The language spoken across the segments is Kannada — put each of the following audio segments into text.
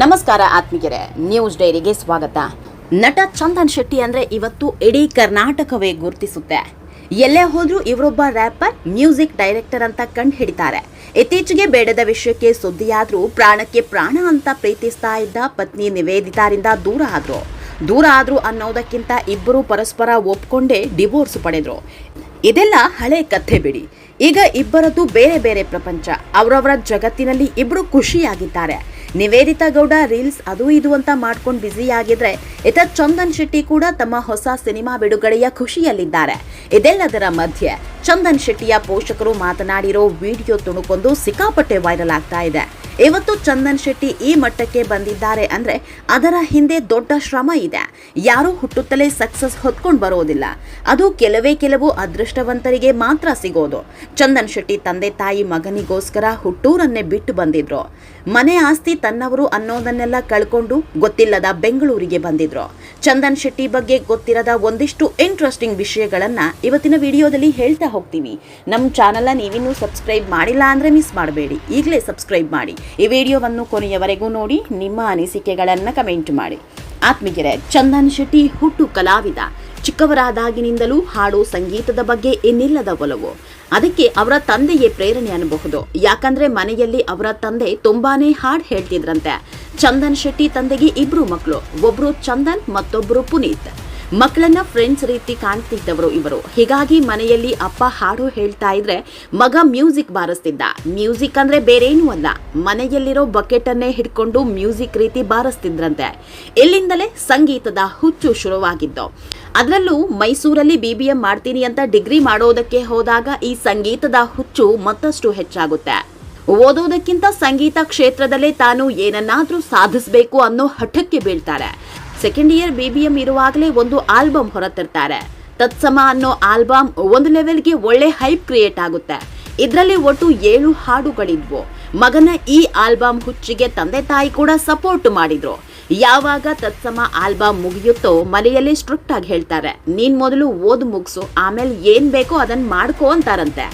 ನಮಸ್ಕಾರ ಆತ್ಮೀಯರೇ, ನ್ಯೂಸ್ ಡೈರಿಗೆ ಸ್ವಾಗತ. ನಟ ಚಂದನ್ ಶೆಟ್ಟಿ ಅಂದ್ರೆ ಇವತ್ತು ಇಡೀ ಕರ್ನಾಟಕವೇ ಗುರುತಿಸುತ್ತೆ. ಎಲ್ಲೇ ಹೋದ್ರೂ ಇವರೊಬ್ಬ ರ್ಯಾಪರ್ ಮ್ಯೂಸಿಕ್ ಡೈರೆಕ್ಟರ್ ಅಂತ ಕಂಡು ಹಿಡಿತಾರೆ. ಇತ್ತೀಚೆಗೆ ಬೇಡದ ವಿಷಯಕ್ಕೆ ಸುದ್ದಿಯಾದ್ರೂ ಪ್ರಾಣಕ್ಕೆ ಪ್ರಾಣ ಅಂತ ಪ್ರೀತಿಸ್ತಾ ಇದ್ದ ಪತ್ನಿ ನಿವೇದಿತಾರಿಂದ ದೂರ ಆದ್ರು. ದೂರ ಆದ್ರು ಅನ್ನೋದಕ್ಕಿಂತ ಇಬ್ಬರು ಪರಸ್ಪರ ಒಪ್ಕೊಂಡೇ ಡಿವೋರ್ಸ್ ಪಡೆದ್ರು. ಇದೆಲ್ಲ ಹಳೆ ಕಥೆ ಬಿಡಿ. ಈಗ ಇಬ್ಬರದ್ದು ಬೇರೆ ಬೇರೆ ಪ್ರಪಂಚ. ಅವರವರ ಜಗತ್ತಿನಲ್ಲಿ ಇಬ್ಬರು ಖುಷಿಯಾಗಿದ್ದಾರೆ. ನಿವೇದಿತಾ ಗೌಡ ರೀಲ್ಸ್ ಅದು ಇದು ಅಂತ ಮಾಡ್ಕೊಂಡು ಬ್ಯುಸಿ ಆಗಿದ್ರೆ ಇತ ಚಂದನ್ ಶೆಟ್ಟಿ ಕೂಡ ತಮ್ಮ ಹೊಸ ಸಿನಿಮಾ ಬಿಡುಗಡೆಯ ಖುಷಿಯಲ್ಲಿದ್ದಾರೆ. ಇದೆಲ್ಲದರ ಮಧ್ಯೆ ಚಂದನ್ ಶೆಟ್ಟಿಯ ಪೋಷಕರು ಮಾತನಾಡಿರೋ ವಿಡಿಯೋ ತುಣುಕೊಂದು ಸಿಕ್ಕಾಪಟ್ಟೆ ವೈರಲ್ ಆಗ್ತಾ ಇದೆ. ಇವತ್ತು ಚಂದನ್ ಶೆಟ್ಟಿ ಈ ಮಟ್ಟಕ್ಕೆ ಬಂದಿದ್ದಾರೆ ಅಂದ್ರೆ ಅದರ ಹಿಂದೆ ದೊಡ್ಡ ಶ್ರಮ ಇದೆ. ಯಾರೂ ಹುಟ್ಟುತ್ತಲೇ ಸಕ್ಸಸ್ ಹೊತ್ಕೊಂಡು ಬರೋದಿಲ್ಲ. ಅದು ಕೆಲವೇ ಕೆಲವು ಅದೃಷ್ಟವಂತರಿಗೆ ಮಾತ್ರ ಸಿಗೋದು. ಚಂದನ್ ಶೆಟ್ಟಿ ತಂದೆ ತಾಯಿ ಮಗನಿಗೋಸ್ಕರ ಹುಟ್ಟೂರನ್ನೇ ಬಿಟ್ಟು ಬಂದಿದ್ರು. ಮನೆ ಆಸ್ತಿ ತನ್ನವರು ಅನ್ನೋದನ್ನೆಲ್ಲ ಕಳ್ಕೊಂಡು ಗೊತ್ತಿಲ್ಲದ ಬೆಂಗಳೂರಿಗೆ ಬಂದಿದ್ರು. ಚಂದನ್ ಶೆಟ್ಟಿ ಬಗ್ಗೆ ಗೊತ್ತಿರದ ಒಂದಿಷ್ಟು ಇಂಟ್ರೆಸ್ಟಿಂಗ್ ವಿಷಯಗಳನ್ನು ಇವತ್ತಿನ ವಿಡಿಯೋದಲ್ಲಿ ಹೇಳ್ತಾ ಹೋಗ್ತೀವಿ ನಮ್ಮ ಚಾನಲ್ನ ನೀವಿನ್ನೂ ಸಬ್ಸ್ಕ್ರೈಬ್ ಮಾಡಿಲ್ಲ ಅಂದ್ರೆ ಮಿಸ್ ಮಾಡಬೇಡಿ. ಈಗಲೇ ಸಬ್ಸ್ಕ್ರೈಬ್ ಮಾಡಿ. ಈ ವಿಡಿಯೋವನ್ನು ಕೊನೆಯವರೆಗೂ ನೋಡಿ, ನಿಮ್ಮ ಅನಿಸಿಕೆಗಳನ್ನು ಕಮೆಂಟ್ ಮಾಡಿ. ಆತ್ಮೀಗೆರೆ ಚಂದನ್ ಶೆಟ್ಟಿ ಹುಟ್ಟು ಕಲಾವಿದ. ಚಿಕ್ಕವರಾದಾಗಿನಿಂದಲೂ ಹಾಡು ಸಂಗೀತದ ಬಗ್ಗೆ ಇನ್ನಿಲ್ಲದ ಒಲವು. ಅದಕ್ಕೆ ಅವರ ತಂದೆಯೇ ಪ್ರೇರಣೆ ಅನ್ನಬಹುದು ಯಾಕಂದ್ರೆ ಮನೆಯಲ್ಲಿ ಅವರ ತಂದೆ ತುಂಬಾನೇ ಹಾಡು ಹೇಳ್ತಿದ್ರಂತೆ. ಚಂದನ್ ಶೆಟ್ಟಿ ತಂದೆಗೆ ಇಬ್ರು ಮಕ್ಕಳು ಒಬ್ರು ಚಂದನ್, ಮತ್ತೊಬ್ರು ಪುನೀತ್. ಮಕ್ಕಳನ್ನ ಫ್ರೆಂಡ್ಸ್ ರೀತಿ ಕಾಣ್ತಿದ್ದವರು ಇವರು. ಹೀಗಾಗಿ ಮನೆಯಲ್ಲಿ ಅಪ್ಪ ಹಾಡು ಹೇಳ್ತಾ ಇದ್ರೆ ಮಗ ಮ್ಯೂಸಿಕ್ ಬಾರಿಸ್ತಿದ್ದ. ಮ್ಯೂಸಿಕ್ ಅಂದ್ರೆ ಬೇರೇನೂ ಅಲ್ಲ. ಮನೆಯಲ್ಲಿರೋ ಬಕೆಟ್ ಅನ್ನೇ ಹಿಡ್ಕೊಂಡು ಮ್ಯೂಸಿಕ್ ರೀತಿ ಬಾರಿಸ್ತಿದ್ರಂತೆ. ಇಲ್ಲಿಂದಲೇ ಸಂಗೀತದ ಹುಚ್ಚು ಶುರುವಾಗಿದ್ದು. ಅದರಲ್ಲೂ ಮೈಸೂರಲ್ಲಿ ಬಿ ಬಿ ಎಂ ಮಾಡ್ತೀನಿ ಅಂತ ಡಿಗ್ರಿ ಮಾಡೋದಕ್ಕೆ ಹೋದಾಗ ಈ ಸಂಗೀತದ ಹುಚ್ಚು ಮತ್ತಷ್ಟು ಹೆಚ್ಚಾಗುತ್ತೆ. ಓದೋದಕ್ಕಿಂತ ಸಂಗೀತ ಕ್ಷೇತ್ರದಲ್ಲೇ ತಾನು ಏನನ್ನಾದ್ರೂ ಸಾಧಿಸಬೇಕು ಅನ್ನೋ ಹಠಕ್ಕೆ ಬೀಳ್ತಾರೆ. ಸೆಕೆಂಡ್ ಇಯರ್ ಬಿಬಿಎಂ ಇರುವಾಗಲೇ ಒಂದು ಆಲ್ಬಮ್ ಹೊರತಿರ್ತಾರೆ. ತತ್ಸಮ ಅನ್ನೋ ಆಲ್ಬಮ್ ಒಂದು ಲೆವೆಲ್ಗೆ ಒಳ್ಳೆ ಹೈಪ್ ಕ್ರಿಯೇಟ್ ಆಗುತ್ತೆ. ಇದರಲ್ಲಿ ಒಟ್ಟು ಏಳು ಹಾಡುಗಳಿದ್ವು. ಮಗನ ಈ ಆಲ್ಬಮ್ ಹುಚ್ಚಿಗೆ ತಂದೆ ತಾಯಿ ಕೂಡ ಸಪೋರ್ಟ್ ಮಾಡಿದ್ರು. ಯಾವಾಗ ತತ್ಸಮ ಆಲ್ಬಮ್ ಮುಗಿಯುತ್ತೋ ಮನೆಯಲ್ಲಿ ಸ್ಟ್ರಿಕ್ಟ್ ಆಗಿ ಹೇಳ್ತಾರೆ, ನೀನ್ ಮೊದಲು ಓದ್ ಮುಗಿಸು, ಆಮೇಲೆ ಏನ್ ಬೇಕೋ ಅದನ್ನ ಮಾಡ್ಕೋ ಅಂತಾರಂತೆ.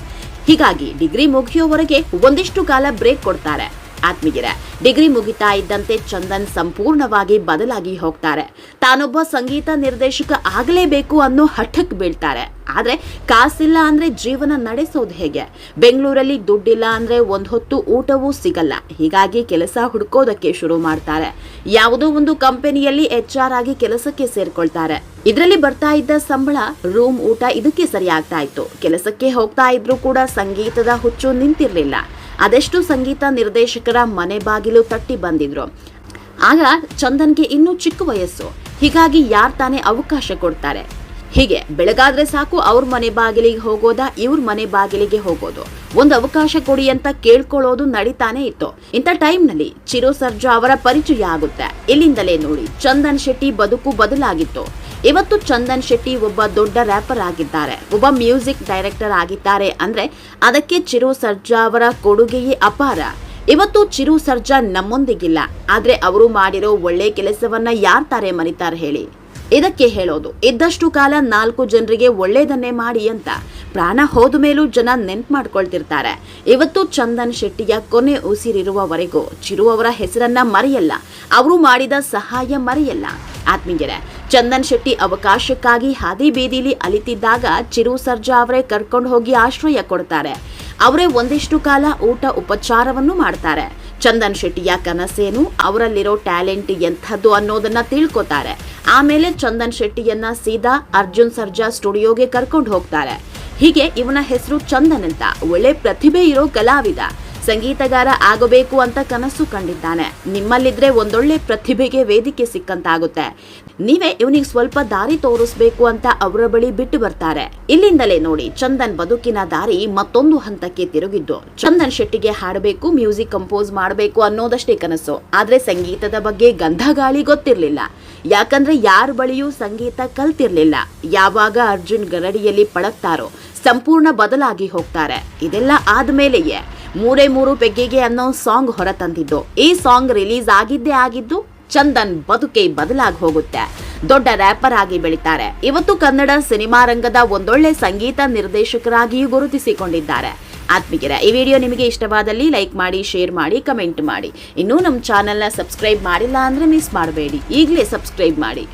ಹೀಗಾಗಿ ಡಿಗ್ರಿ ಮುಗಿಯೋವರೆಗೆ ಒಂದಿಷ್ಟು ಕಾಲ ಬ್ರೇಕ್ ಕೊಡ್ತಾರೆ. ಆತ್ಮೀಗೆರೆ ಡಿಗ್ರಿ ಮುಗಿತಾ ಇದ್ದಂತೆ ಚಂದನ್ ಸಂಪೂರ್ಣವಾಗಿ ಬದಲಾಗಿ ಹೋಗ್ತಾರೆ. ತಾನೊಬ್ಬ ಸಂಗೀತ ನಿರ್ದೇಶಕ ಆಗಲೇಬೇಕು ಅನ್ನೋ ಹಠಕ್ಕೆ ಬೀಳ್ತಾರೆ. ಆದ್ರೆ ಕಾಸಿಲ್ಲ ಅಂದ್ರೆ ಜೀವನ ನಡೆಸೋದು ಹೇಗೆ? ಬೆಂಗಳೂರಲ್ಲಿ ದುಡ್ಡಿಲ್ಲ ಅಂದ್ರೆ ಒಂದು ಹೊತ್ತು ಊಟವೂ ಸಿಗಲ್ಲ. ಹೀಗಾಗಿ ಕೆಲಸ ಹುಡ್ಕೋದಕ್ಕೆ ಶುರು ಮಾಡ್ತಾರೆ. ಯಾವುದೋ ಒಂದು ಕಂಪನಿಯಲ್ಲಿ ಎಚ್ ಆರ್ ಆಗಿ ಕೆಲಸಕ್ಕೆ ಸೇರ್ಕೊಳ್ತಾರೆ. ಇದರಲ್ಲಿ ಬರ್ತಾ ಇದ್ದ ಸಂಬಳ, ರೂಮ್ ಊಟ ಇದಕ್ಕೆ ಸರಿಯಾಗ್ತಾ ಇತ್ತು. ಕೆಲಸಕ್ಕೆ ಹೋಗ್ತಾ ಇದ್ರೂ ಕೂಡ ಸಂಗೀತದ ಹುಚ್ಚು ನಿಂತಿರ್ಲಿಲ್ಲ. ಅದೆಷ್ಟು ಸಂಗೀತ ನಿರ್ದೇಶಕರ ಮನೆ ಬಾಗಿಲು ತಟ್ಟಿ ಬಂದಿದ್ರು. ಆಗ ಚಂದನ್ಗೆ ಇನ್ನೂ ಚಿಕ್ಕ ವಯಸ್ಸು. ಹೀಗಾಗಿ ಯಾರ್ ತಾನೇ ಅವಕಾಶ ಕೊಡ್ತಾರೆ? ಹೀಗೆ ಬೆಳಗಾದ್ರೆ ಸಾಕು ಅವ್ರ ಮನೆ ಬಾಗಿಲಿಗೆ ಹೋಗೋದಾ, ಇವ್ರ ಮನೆ ಬಾಗಿಲಿಗೆ ಹೋಗೋದು. ಒಂದು ಅವಕಾಶ ಕೊಡಿ ಅಂತ ಕೇಳ್ಕೊಳ್ಳೋದು ನಡೀತಾನೆ ಇತ್ತು. ಇಂಥ ಟೈಮ್ನಲ್ಲಿ ಚಿರು ಸರ್ಜಾ ಅವರ ಪರಿಚಯ ಆಗುತ್ತೆ. ಇಲ್ಲಿಂದಲೇ ನೋಡಿ, ಚಂದನ್ ಶೆಟ್ಟಿ ಬದುಕು ಬದಲಾಗಿತ್ತು. ಇವತ್ತು ಚಂದನ್ ಶೆಟ್ಟಿ ಒಬ್ಬ ದೊಡ್ಡ ರ್ಯಾಪರ್ ಆಗಿದ್ದಾರೆ. ಒಬ್ಬ ಮ್ಯೂಸಿಕ್ ಡೈರೆಕ್ಟರ್ ಆಗಿದ್ದಾರೆ ಅಂದ್ರೆ ಅದಕ್ಕೆ ಚಿರು ಸರ್ಜಾ ಅವರ ಕೊಡುಗೆಯೇ ಅಪಾರ. ಇವತ್ತು ಚಿರು ಸರ್ಜಾ ನಮ್ಮೊಂದಿಗಿಲ್ಲ. ಆದ್ರೆ ಅವರು ಮಾಡಿರೋ ಒಳ್ಳೆ ಕೆಲಸವನ್ನ ಯಾರ್ ತಾರೆ ಮರಿತಾರೆ ಹೇಳಿ. ಇದಕ್ಕೆ ಹೇಳೋದು, ಇದ್ದಷ್ಟು ಕಾಲ ನಾಲ್ಕು ಜನರಿಗೆ ಒಳ್ಳೇದನ್ನೇ ಮಾಡಿ ಅಂತ. ಪ್ರಾಣ ಹೋದ ಮೇಲೂ ಜನ ನೆನ್ಪು ಮಾಡ್ಕೊಳ್ತಿರ್ತಾರೆ. ಇವತ್ತು ಚಂದನ್ ಶೆಟ್ಟಿಯ ಕೊನೆ ಉಸಿರಿರುವವರೆಗೂ ಚಿರು ಅವರ ಹೆಸರನ್ನ ಮರೆಯಲ್ಲ. ಅವರು ಮಾಡಿದ ಸಹಾಯ ಮರೆಯಲ್ಲ. ಆತ್ಮೀಯರೇ ಚಂದನ್ ಶೆಟ್ಟಿ ಅವಕಾಶಕ್ಕಾಗಿ ಹಾದಿ ಬೀದಿಲಿ ಅಲಿತಿದ್ದಾಗ ಚಿರು ಸರ್ಜಾ ಅವರೇ ಕರ್ಕೊಂಡು ಹೋಗಿ ಆಶ್ರಯ ಕೊಡ್ತಾರೆ. ಅವರೇ ಒಂದಿಷ್ಟು ಕಾಲ ಊಟ ಉಪಚಾರವನ್ನು ಮಾಡ್ತಾರೆ. ಚಂದನ್ ಶೆಟ್ಟಿಯ ಕನಸೇನು? ಅವರಲ್ಲಿರೋ ಟ್ಯಾಲೆಂಟ್ ಎಂಥದ್ದು ಅನ್ನೋದನ್ನ ತಿಳ್ಕೊತಾರೆ. ಆಮೇಲೆ ಚಂದನ್ ಶೆಟ್ಟಿಯನ್ನ ಸೀದಾ ಅರ್ಜುನ್ ಸರ್ಜಾ ಸ್ಟುಡಿಯೋಗೆ ಕರ್ಕೊಂಡು ಹೋಗ್ತಾರೆ. ಹೀಗೆ ಇವನ ಹೆಸರು ಚಂದನ್ ಅಂತ. ಒಳ್ಳೆ ಪ್ರತಿಭೆ ಇರೋ ಕಲಾವಿದ. ಸಂಗೀತಗಾರ ಆಗಬೇಕು ಅಂತ ಕನಸು ಕಂಡಿದ್ದಾನೆ. ನಿಮ್ಮಲ್ಲಿದ್ರೆ ಒಂದೊಳ್ಳೆ ಪ್ರತಿಭೆಗೆ ವೇದಿಕೆ ಸಿಕ್ಕಂತಾಗುತ್ತೆ. ನೀವೇ ಇವನಿಗೆ ಸ್ವಲ್ಪ ದಾರಿ ತೋರಿಸ್ಬೇಕು ಅಂತ ಅವರ ಬಳಿ ಬಿಟ್ಟು ಬರ್ತಾರೆ. ಇಲ್ಲಿಂದಲೇ ನೋಡಿ ಚಂದನ್ ಬದುಕಿನ ದಾರಿ ಮತ್ತೊಂದು ಹಂತಕ್ಕೆ ತಿರುಗಿದ್ದು. ಚಂದನ್ ಶೆಟ್ಟಿಗೆ ಹಾಡಬೇಕು, ಮ್ಯೂಸಿಕ್ ಕಂಪೋಸ್ ಮಾಡಬೇಕು ಅನ್ನೋದಷ್ಟೇ ಕನಸು. ಆದ್ರೆ ಸಂಗೀತದ ಬಗ್ಗೆ ಗಂಧಗಾಳಿ ಗೊತ್ತಿರಲಿಲ್ಲ. ಯಾಕಂದ್ರೆ ಯಾರ ಬಳಿಯೂ ಸಂಗೀತ ಕಲ್ತಿರ್ಲಿಲ್ಲ. ಯಾವಾಗ ಅರ್ಜುನ್ ಗರಡಿಯಲ್ಲಿ ಪಳಗ್ತಾರೋ, ಸಂಪೂರ್ಣ ಬದಲಾಗಿ ಹೋಗ್ತಾರೆ. ಇದೆಲ್ಲ ಆದ್ಮೇಲೆಯೇ. ಮೂರೇ ಮೂರು ಪೆಗ್ಗೆಗೆ ಅನ್ನೋ ಸಾಂಗ್ ಹೊರತಂದಿದ್ದು. ಈ ಸಾಂಗ್ ರಿಲೀಸ್ ಆಗಿದ್ದೇ ಆಗಿದ್ದು ಚಂದನ್ ಬದುಕೆ ಬದಲಾಗಿ ಹೋಗುತ್ತೆ. ದೊಡ್ಡ ರ್ಯಾಪರ್ ಆಗಿ ಬೆಳಿತಾರೆ. ಇವತ್ತು ಕನ್ನಡ ಸಿನಿಮಾ ರಂಗದ ಒಂದೊಳ್ಳೆ ಸಂಗೀತ ನಿರ್ದೇಶಕರಾಗಿಯೂ ಗುರುತಿಸಿಕೊಂಡಿದ್ದಾರೆ. ಆತ್ಮಿಗೆರೆ ಈ ವಿಡಿಯೋ ನಿಮಗೆ ಇಷ್ಟವಾದಲ್ಲಿ ಲೈಕ್ ಮಾಡಿ, ಶೇರ್ ಮಾಡಿ, ಕಮೆಂಟ್ ಮಾಡಿ. ಇನ್ನೂ ನಮ್ಮ ಚಾನಲ್ನ ಸಬ್ಸ್ಕ್ರೈಬ್ ಮಾಡಿಲ್ಲ ಅಂದರೆ ಮಿಸ್ ಮಾಡಬೇಡಿ. ಈಗಲೇ ಸಬ್ಸ್ಕ್ರೈಬ್ ಮಾಡಿ.